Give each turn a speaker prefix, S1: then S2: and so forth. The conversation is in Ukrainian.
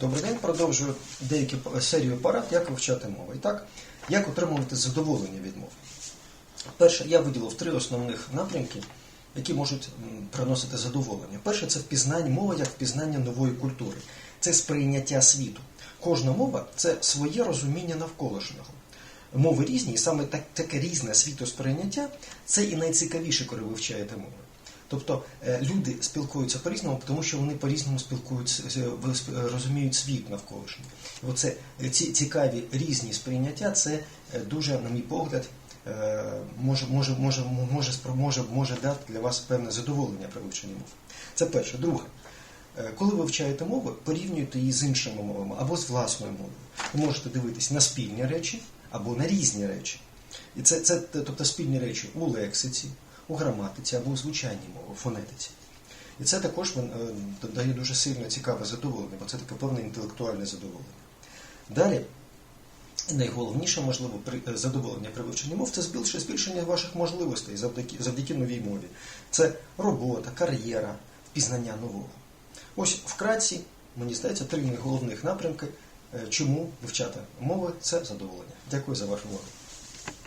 S1: Добрий день, продовжую деякі серію порад, як вивчати мову. І так, як отримувати задоволення від мови. Перше, я виділив три основних напрямки, які можуть приносити задоволення. Перше це впізнання мова як впізнання нової культури, це сприйняття світу. Кожна мова це своє розуміння навколишнього. Мови різні, і саме так, таке різне світосприйняття це і найцікавіше, коли вивчаєте мови. Тобто е, люди спілкуються по-різному, тому що вони по-різному спілкуються, е, розуміють світ навколишній. Оце е, ці цікаві різні сприйняття, це е, дуже, на мій погляд, е, може, може, може, може, може, може дати для вас певне задоволення при вивченні мов. Це перше. Друге. Е, Коли ви вивчаєте мови, порівнюйте її з іншими мовами або з власною мовою. Ви можете дивитись на спільні речі або на різні речі. І це, це тобто спільні речі у лексиці, у граматиці або у звучанні мови, у фонетиці. І це також е, дає дуже сильно цікаве задоволення, бо це таке певне інтелектуальне задоволення. Далі, найголовніше, можливо, е, задоволення при вивченні мов це збільшення, збільшення ваших можливостей завдяки, завдяки новій мові. Це робота, кар'єра, пізнання нового. Ось вкратці, мені здається, три головних напрямки, е, чому вивчати мови це задоволення. Дякую за вашу увагу.